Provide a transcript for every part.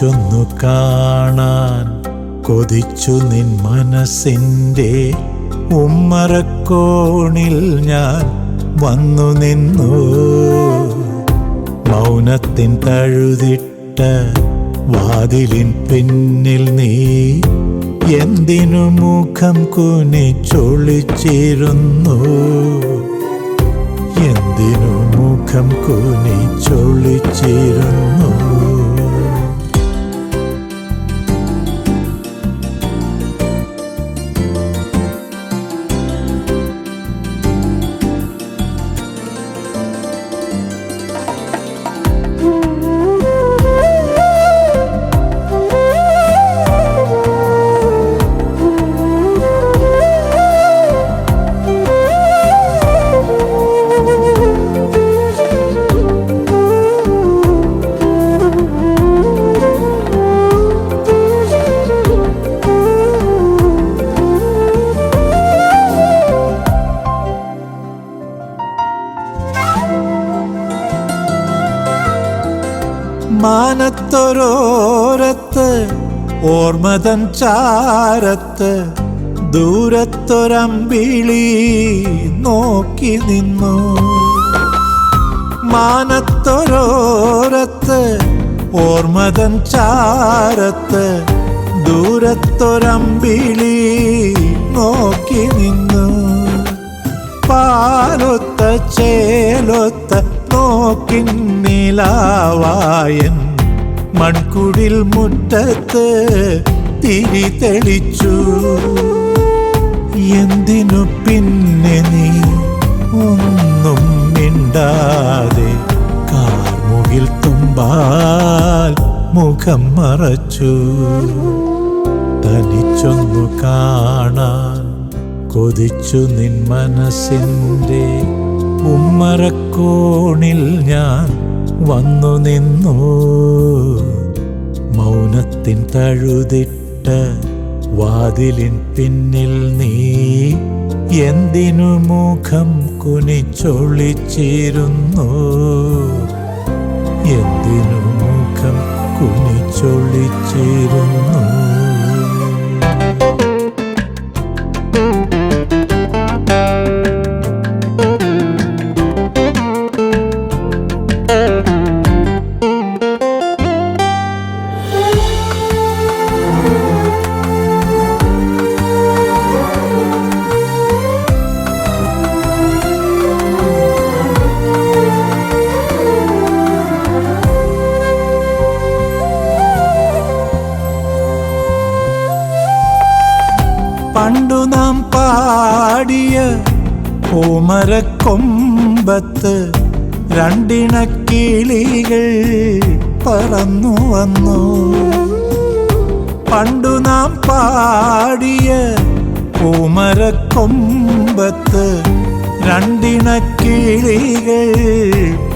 തനിച്ചൊന്നു കാണാൻ കൊതിച്ചു നിൻ മനസ്സിന്റെ ഉമ്മറക്കോണിൽ ഞാൻ വന്നു നിന്നു. മൗനത്തിൻ തഴുതിട്ട വാതിലിൻ പിന്നിൽ നീ എന്തിനു മുഖം കുനിച്ചൊളിച്ചിരുന്നു എന്തിനു മുഖം കുനിച്ചൊളിച്ചിരുന്നു മാനത്തൊരോരത്ത് ഓർമ്മതൻ ചാരത്ത് ദൂരത്തൊരമ്പിളി നോക്കി നിന്നു. മാനത്തൊരോരത്ത് ഓർമ്മതൻ ചാരത്ത് ദൂരത്തൊരമ്പിളി നോക്കി നിന്നു. പാലൊത്ത ചേലൊത്ത നോക്കിൻ നിലാവായൻ മൺകുടിൽ മുറ്റത്ത് തിരി തെളിച്ചു. എന്തിനു പിന്നെ നീ ഒന്നും മിണ്ടാതെ കാർമുകിൽ തുമ്പാൽ മുഖം മറച്ചു. തനിച്ചൊന്നു കാണാൻ കൊതിച്ചു നിൻ മനസ്സിന്റെ ഉമ്മറക്കോണിൽ ഞാൻ വന്നു നിന്നു. മൗനത്തിൻ തഴുതിട്ട വാതിലിൻ പിന്നിൽ നീ എന്തിനു മുഖം കുനിച്ചൊളിച്ചിരുന്നു? എന്തിനു മുഖം കുനിച്ചൊളിച്ചിരുന്നു? പണ്ടു നാം പാടിയ ഓമരക്കൊമ്പത്ത് രണ്ടിണക്കിളികൾ പറന്നു വന്നു. പണ്ടു നാം പാടിയ ഓമരക്കൊമ്പത്ത് രണ്ടിണക്കിളികൾ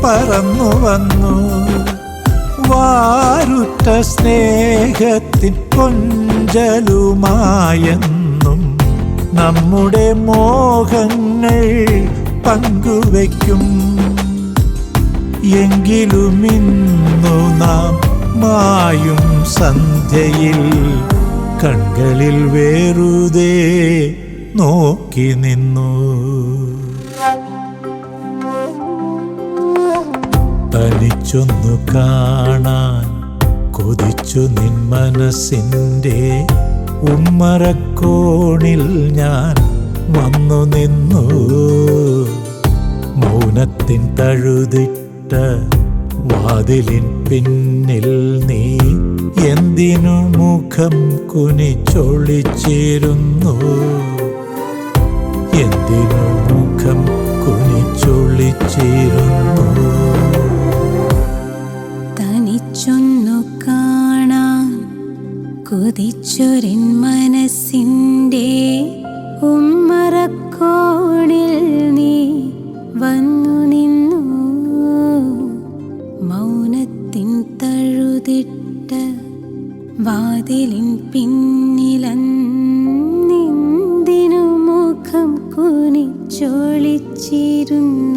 പറന്നു വന്നു. വാരുറ്റ സ്നേഹത്തിൻ കൊഞ്ചലുമായെന്നും നമ്മുടെ മോഹങ്ങൾ പങ്കുവയ്ക്കും. എങ്കിലും ഇന്നു നാം മായും സന്ധ്യയിൽ കൺകളിൽ വേറുതേ നോക്കി നിന്നു. തനിച്ചൊന്നു കാണാൻ കൊതിച്ചു നിൻ മനസ്സിന്റെ ഉമ്മറക്കോണിൽ ഞാൻ വന്നു നിന്നു. മൗനത്തിൻ തഴുതിട്ട വാതിലിൻ പിന്നിൽ നീ എന്തിനു മുഖം കുനിച്ചൊളിച്ചിരുന്നു? എന്തിനു മുഖം കുനിച്ചൊളിച്ചിരുന്നു? കുതിച്ചൊരിൻ മനസ്സിന്റെ ഉമ്മറക്കോണിൽ നീ വന്നു നിന്നു. മൗനത്തിൻ തഴുതിട്ട വാതിലിൻ പിന്നിലെന്തിനു മുഖം കുനിച്ചോളിച്ചിരുന്നു.